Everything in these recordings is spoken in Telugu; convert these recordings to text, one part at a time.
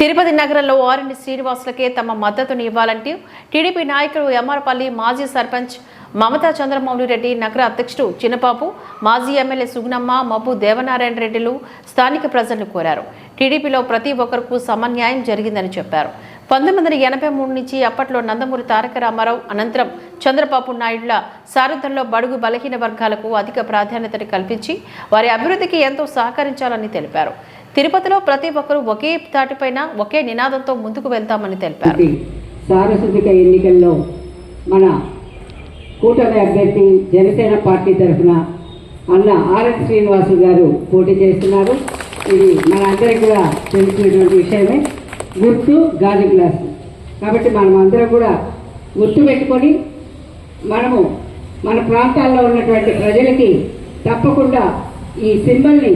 తిరుపతి నగరంలో ఆర్ఎండి శ్రీనివాసులకే తమ మద్దతుని ఇవ్వాలంటూ టీడీపీ నాయకుడు ఎంఆర్పల్లి మాజీ సర్పంచ్ మమతా చంద్రమౌళి రెడ్డి నగర అధ్యక్షుడు చిన్నపాపు మాజీ ఎమ్మెల్యే సుగుణమ్మ మబ్బు దేవనారాయణ రెడ్డిలు స్థానిక ప్రజలను కోరారు. టీడీపీలో ప్రతి ఒక్కరికి సమన్యాయం జరిగిందని చెప్పారు. పంతొమ్మిది వందల ఎనభై మూడు నుంచి అప్పట్లో నందమూరి తారక రామారావు అనంతరం చంద్రబాబు నాయుడుల సారథ్యంలో బడుగు బలహీన వర్గాలకు అధిక ప్రాధాన్యతను కల్పించి వారి అభివృద్ధికి ఎంతో సహకరించాలని తెలిపారు. తిరుపతిలో ప్రతి ఒక్కరూ ఒకే తాటిపైన ఒకే నినాదంతో ముందుకు వెళ్తామని తెలిపారు. సార్వత్రిక ఎన్నికల్లో మన కూటమి అభ్యర్థి జనసేన పార్టీ తరఫున అన్న ఆర్ఎస్ శ్రీనివాసు గారు పోటీ చేస్తున్నారు. ఇది మన అందరికి కూడా తెలిసినటువంటి విషయమే. గుర్తు గాజు గ్లాస్. కాబట్టి మనం అందరం కూడా గుర్తు పెట్టుకొని మనము మన ప్రాంతాల్లో ఉన్నటువంటి ప్రజలకి తప్పకుండా ఈ సింబల్ని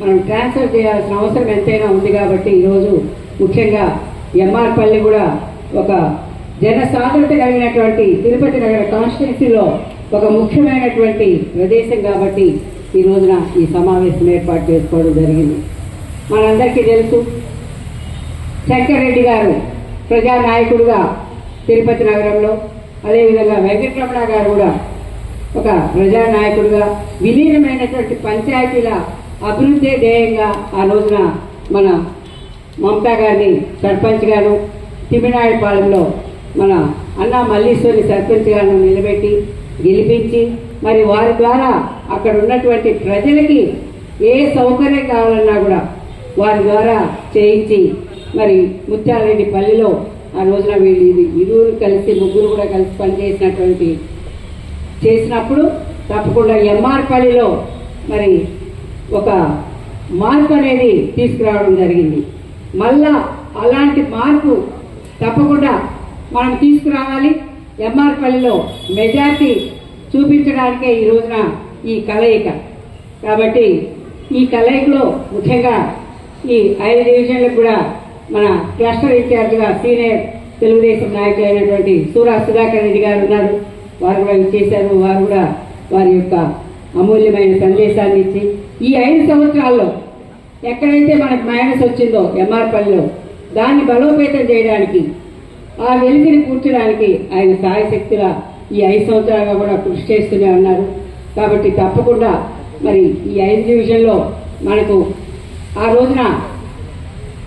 మనం ట్రాన్స్ఫర్ చేయాల్సిన అవసరం ఎంతైనా ఉంది కాబట్టి ఈరోజు ముఖ్యంగా ఎంఆర్పల్లి కూడా ఒక జన కలిగినటువంటి తిరుపతి నగర కాన్స్టిట్యున్సీలో ఒక ముఖ్యమైనటువంటి ప్రదేశం కాబట్టి ఈ రోజున ఈ సమావేశం ఏర్పాటు చేసుకోవడం జరిగింది. మనందరికీ తెలుసు శంకర్రెడ్డి గారు ప్రజానాయకుడుగా తిరుపతి నగరంలో అదేవిధంగా వెంకటరమణ గారు కూడా ఒక ప్రజానాయకుడుగా విలీనమైనటువంటి పంచాయతీల అభివృద్ధి ధ్యేయంగా ఆ రోజున మన మమతా గారిని సర్పంచ్ గారు తిమినాయపాలెంలో మన అన్నా మల్లీశ్వరి సర్పంచ్ గారిని నిలబెట్టి గెలిపించి మరి వారి ద్వారా అక్కడ ఉన్నటువంటి ప్రజలకి ఏ సౌకర్యం కావాలన్నా కూడా వారి ద్వారా చేయించి మరి ముత్యాలరెడ్డి పల్లిలో ఆ రోజున వీళ్ళు ఇది ఇరువురు కలిసి ముగ్గురు కూడా కలిసి పనిచేసినటువంటి చేసినప్పుడు తప్పకుండా ఎంఆర్ పల్లిలో మరి ఒక మార్పు అనేది తీసుకురావడం జరిగింది. మళ్ళా అలాంటి మార్పు తప్పకుండా మనం తీసుకురావాలి. ఎంఆర్పల్లిలో మెజార్టీ చూపించడానికే ఈ రోజున ఈ కలయిక. కాబట్టి ఈ కలయికలో ముఖ్యంగా ఈ ఐదు డివిజన్లకు కూడా మన క్లస్టర్ ఇన్ఛార్జ్గా సీనియర్ తెలుగుదేశం నాయకులు అయినటువంటి సూరా సుధాకర్ రెడ్డి గారు ఉన్నారు. వారు కూడా చేశారు. వారు కూడా వారి యొక్క అమూల్యమైన సందేశాన్ని ఇచ్చి ఈ ఐదు సంవత్సరాల్లో ఎక్కడైతే మనకు మైనస్ వచ్చిందో ఎంఆర్పల్లిలో దాన్ని బలోపేతం చేయడానికి ఆ వెలుగుని కూర్చడానికి ఆయన సాయశక్తుల ఈ ఐదు సంవత్సరాలుగా కూడా కృషి చేస్తూనే ఉన్నారు. కాబట్టి తప్పకుండా మరి ఈ ఐదు డివిజన్లో మనకు ఆ రోజున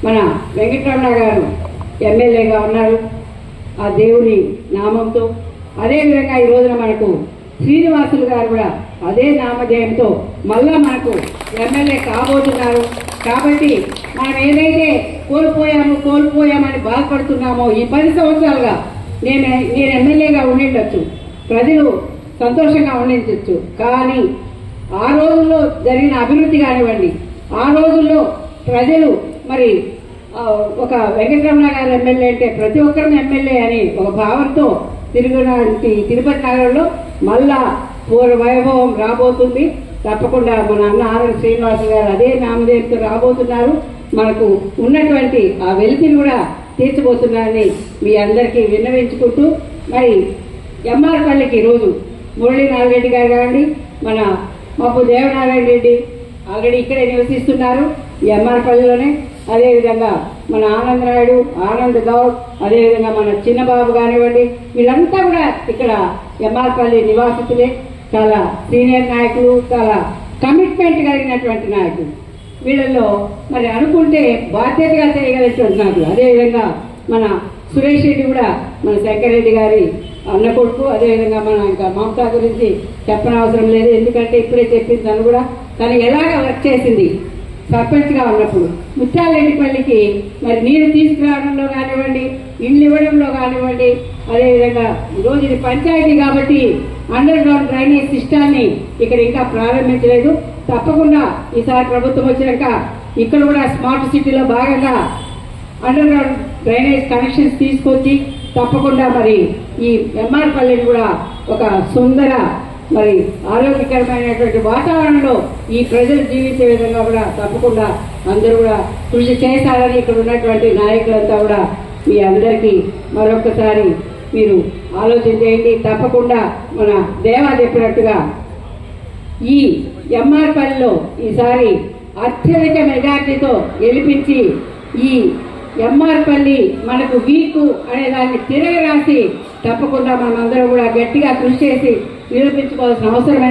మన వెంకటరమణ గారు ఎమ్మెల్యేగా ఉన్నారు. ఆ దేవుని నామంతో. అదేవిధంగా ఈ రోజున మనకు శ్రీనివాసులు గారు కూడా అదే నామధేయంతో మళ్ళా మనకు ఎమ్మెల్యే కాబోతున్నారు. కాబట్టి మనం ఏదైతే కోల్పోయామో కోల్పోయామని బాధపడుతున్నామో ఈ పది సంవత్సరాలుగా నేను నేను ఎమ్మెల్యేగా ఉండిండొచ్చు ప్రజలు సంతోషంగా ఉండించవచ్చు కానీ ఆ రోజుల్లో జరిగిన అభివృద్ధి కానివ్వండి ఆ రోజుల్లో ప్రజలు మరి ఒక వెంకటరమణ గారు ఎమ్మెల్యే అంటే ప్రతి ఒక్కరిని ఎమ్మెల్యే అని ఒక భావంతో తిరుగునాటి తిరుపతి నగరంలో మళ్ళా పూర్వ వైభవం రాబోతుంది. తప్పకుండా మన అన్న ఆర్ఎన్ శ్రీనివాస్ గారు అదే నామదేవితో రాబోతున్నారు. మనకు ఉన్నటువంటి ఆ వెలితిని కూడా తీర్చబోతున్నారని మీ అందరికీ విన్నవించుకుంటూ మరి ఎంఆర్ పల్లికి రోజు మురళీనాథరెడ్డి గారు కావండి మన మాపు దేవనారాయణ రెడ్డి ఆల్రెడీ ఇక్కడే నివసిస్తున్నారు ఈ ఎంఆర్పల్లిలోనే అదేవిధంగా మన ఆనంద్ నాయుడు ఆనంద్ గౌడ్ అదేవిధంగా మన చిన్నబాబు కానివ్వండి వీళ్ళంతా కూడా ఇక్కడ ఎంఆర్పల్లి నివాసితులే. చాలా సీనియర్ నాయకులు చాలా కమిట్మెంట్ కలిగినటువంటి నాయకులు. వీళ్ళల్లో మరి అనుకుంటే బాధ్యతగా చేయగలిగినటువంటి నాయకులు. అదేవిధంగా మన సురేష్ రెడ్డి కూడా మన శంకర్ రెడ్డి గారి అన్న కొడుకు. అదేవిధంగా మన ఇంకా మమతా గురించి చెప్పనవసరం లేదు. ఎందుకంటే ఇప్పుడే చెప్పింది తను కూడా. తను ఎలాగ వర్క్ చేసింది? సర్పంచ్గా ఉన్నప్పుడు. ముత్యాలరెడ్డిపల్లికి మరి నీరు తీసుకురావడంలో కానివ్వండి ఇళ్ళు ఇవ్వడంలో కానివ్వండి అదేవిధంగా ఈరోజు ఇది పంచాయతీ కాబట్టి అండర్ గ్రౌండ్ డ్రైనేజ్ సిస్టాన్ని ఇక్కడ ఇంకా ప్రారంభించలేదు. తప్పకుండా ఈసారి ప్రభుత్వం వచ్చినాక ఇక్కడ కూడా స్మార్ట్ సిటీలో భాగంగా అండర్ గ్రౌండ్ డ్రైనేజ్ కనెక్షన్స్ తీసుకొచ్చి తప్పకుండా మరి ఈ ఎంఆర్ పల్లెని కూడా ఒక సుందర మరి ఆరోగ్యకరమైనటువంటి వాతావరణంలో ఈ ప్రజలు జీవించే విధంగా కూడా తప్పకుండా అందరూ కూడా కృషి చేశారని ఇక్కడ ఉన్నటువంటి నాయకులంతా కూడా మీ అందరికీ మరొకసారి మీరు ఆలోచన చేయండి. తప్పకుండా మన దేవా చెప్పినట్టుగా ఈ ఎంఆర్ పల్లిలో ఈసారి అత్యధిక మెజార్టీతో గెలిపించి ఈ ఎంఆర్ పల్లి మనకు వీకు అనే దాన్ని తిరగరాసి తప్పకుండా మనమందరం కూడా గట్టిగా కృషి చేసి నిరూపించుకోవాల్సిన అవసరం